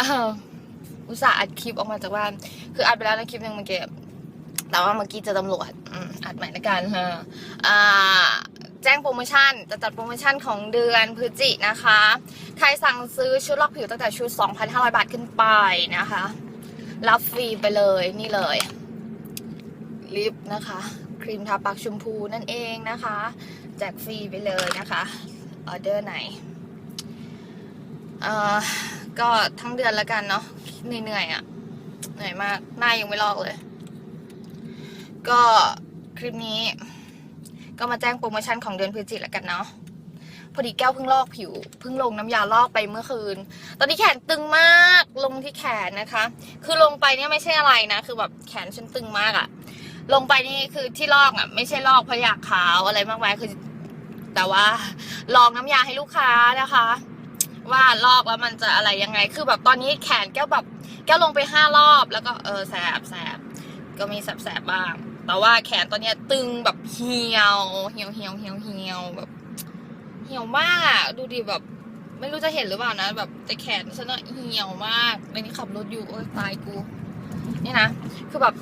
อ้าวอุตส่าห์อัดคลิปออกมาจากบ้าน คืออัดไปแล้วนะคลิปหนึ่งเมื่อกี้แต่ว่าเมื่อกี้จอตำรวจอัดใหม่ละกันฮะอ่าแจ้งโปรโมชั่น จะจัดโปรโมชั่นของเดือนพฤศจินะคะ ใครสั่งซื้อชุดลอกผิวตั้งแต่ชุด 2,500 บาทขึ้นไปนะคะ รับฟรีไปเลยนี่เลยลิปนะคะ ครีมทาปากชมพูนั่นเองนะคะ แจกฟรีไปเลยนะคะ ออเดอร์ไหน เอ่อ ก็ทั้งเดือนแล้วกันเนาะเหนื่อยๆอะ่ะ เหนื่อยมาก หน้ายังไม่ลอกเลย ก็คลิปนี้ ก็มาแจ้งโปรโมชั่นของเดือนพฤศจิกแล้วกันเนาะพอดีแก้วเพิ่งลอกผิวเพิ่งลงน้ำยาลอกไปเมื่อคืน ตอนนี้แขนตึงมากลงที่แขนนะคะ คือลงไปเนี่ยไม่ใช่อะไรนะ คือแบบแขนฉันตึงมากอะลงไปนี่คือที่ลอกอะไม่ใช่ลอกเพราะอยากขาวอะไรมากมายคือ แต่ว่าลองน้ำยาให้ลูกค้านะคะ ว่าลอกแล้วมันจะอะไรยังไง คือแบบตอนนี้แขนแก้วแบบแก้วลงไปห้ารอบ แล้วก็เออแสบแสบก็มีแสบแสบบ้าง แต่ว่าแขนตอนเนี้ยตึงแบบเหี่ยวเหี่ยวเหี่ยวเหี่ยวเหี่ยวแบบเหี่ยวมากอะดูดิแบบ ไม่รู้จะเห็นหรือเปล่านะ แบบแต่แขนฉันอะเหี่ยวมากในนี้ขับรถอยู่โอ้ยตายกู นี่นะคือแบบ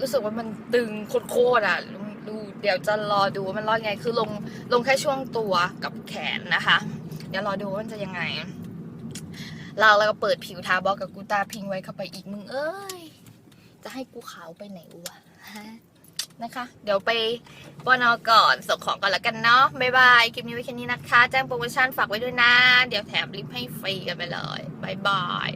รู้สึกว่ามันตึงโคตรอะดูเดี๋ยวจะรอดูว่ามันรอดไงคือลงลงแค่ช่วงตัวกับแขนนะคะ เดี๋ยวรอดูว่ามันจะยังไง เราแล้วก็เปิดผิวทาบอกกับกูตาพิงไว้เข้าไปอีกมึงเอ้ย จะให้กูขาวไปไหนวะฮะนะคะ เดี๋ยวไปปอนอก่อนส่งของก่อนละกันเนาะบ๊ายบาย คลิปนี้ไว้แค่นี้นะคะ แจ้งโปรโมชั่นฝากไว้ด้วยนะ เดี๋ยวแถมลิปให้ฟรีกันไปเลยบ๊ายบาย